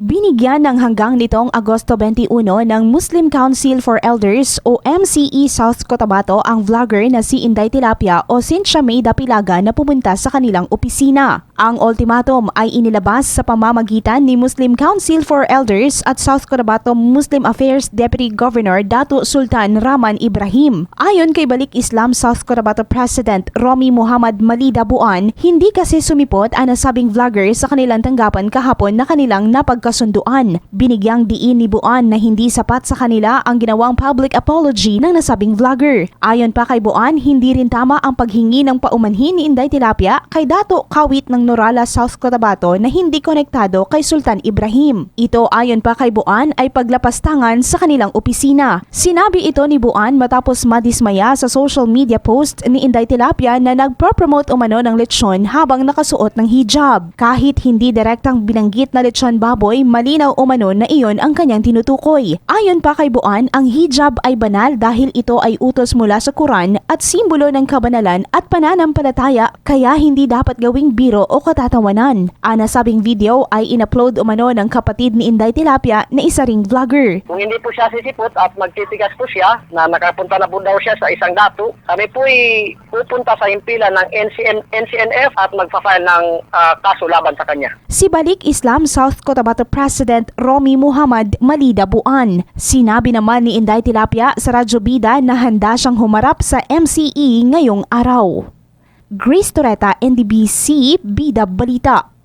Binigyan ng hanggang nitong Agosto 21 ng Muslim Council for Elders o MCE South Cotabato ang vlogger na si Inday Tilapia o Cynthia May Dapilaga na pumunta sa kanilang opisina. Ang ultimatum ay inilabas sa pamamagitan ni Muslim Council for Elders at South Cotabato Muslim Affairs Deputy Governor Dato Sultan Rahman Ibrahim. Ayon kay Balik Islam South Cotabato President Romy Muhammad Malida Buan, hindi kasi sumipot ang nasabing vlogger sa kanilang tanggapan kahapon na kanilang napagkasunduan. Binigyang diin ni Buan na hindi sapat sa kanila ang ginawang public apology ng nasabing vlogger. Ayon pa kay Buan, hindi rin tama ang paghingi ng paumanhin ni Inday Tilapia kay Dato Kawit ng Norala South Cotabato na hindi konektado kay Sultan Ibrahim. Ito ayon pa kay Buan ay paglapastangan sa kanilang opisina. Sinabi ito ni Buan matapos madismaya sa social media post ni Inday Tilapia na nagpro-promote umano ng lechon habang nakasuot ng hijab. Kahit hindi direktang binanggit na lechon baboy, malinaw umano na iyon ang kanyang tinutukoy. Ayon pa kay Buan, ang hijab ay banal dahil ito ay utos mula sa Quran at simbolo ng kabanalan at pananampalataya kaya hindi dapat gawing biro o katatawanan. Ang nasabing video ay inupload umano ng kapatid ni Inday Tilapia na isa ring vlogger. Kung hindi po siya sisipot at magtitigas po siya na nakapunta na po daw siya sa isang dato, kami po ay pupunta sa himpilan ng NCN, NCNF at magpa-file ng ah, kaso laban sa kanya. Si Balik Islam South Cotabato President Romy Muhammad Malida Buan. Sinabi naman ni Inday Tilapia sa Radyo Bida na handa siyang humarap sa MCE ngayong araw. Grace Toreta, NDBC, Bida Balita.